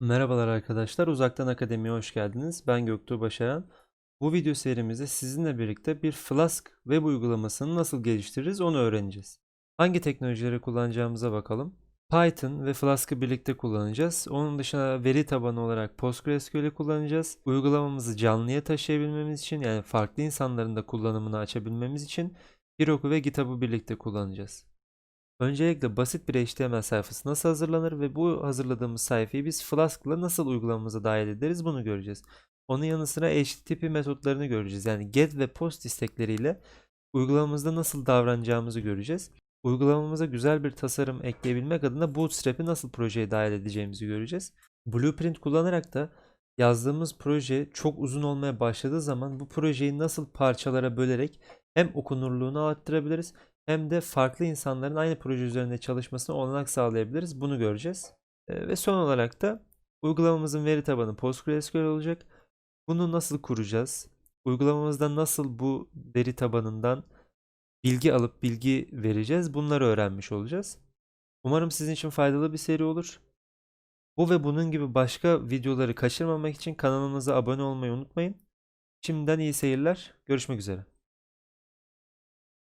Merhabalar arkadaşlar, Uzaktan Akademi'ye hoş geldiniz. Ben Göktuğ Başaran. Bu video serimizde sizinle birlikte bir Flask web uygulamasını nasıl geliştiririz onu öğreneceğiz. Hangi teknolojileri kullanacağımıza bakalım. Python ve Flask'ı birlikte kullanacağız. Onun dışında veri tabanı olarak PostgreSQL'i kullanacağız. Uygulamamızı canlıya taşıyabilmemiz için yani farklı insanların da kullanımını açabilmemiz için Heroku ve GitHub'ı birlikte kullanacağız. Öncelikle basit bir HTML sayfası nasıl hazırlanır ve bu hazırladığımız sayfayı biz Flask'la nasıl uygulamamıza dahil ederiz bunu göreceğiz. Onun yanı sıra HTTP metotlarını göreceğiz. Yani get ve post istekleriyle uygulamamızda nasıl davranacağımızı göreceğiz. Uygulamamıza güzel bir tasarım ekleyebilmek adına Bootstrap'i nasıl projeye dahil edeceğimizi göreceğiz. Blueprint kullanarak da yazdığımız proje çok uzun olmaya başladığı zaman bu projeyi nasıl parçalara bölerek hem okunurluğunu arttırabiliriz hem de farklı insanların aynı proje üzerinde çalışmasına olanak sağlayabiliriz. Bunu göreceğiz. Ve son olarak da uygulamamızın veri tabanı PostgreSQL olacak. Bunu nasıl kuracağız? Uygulamamızda nasıl bu veri tabanından bilgi alıp bilgi vereceğiz? Bunları öğrenmiş olacağız. Umarım sizin için faydalı bir seri olur. Bu ve bunun gibi başka videoları kaçırmamak için kanalımıza abone olmayı unutmayın. Şimdiden iyi seyirler. Görüşmek üzere.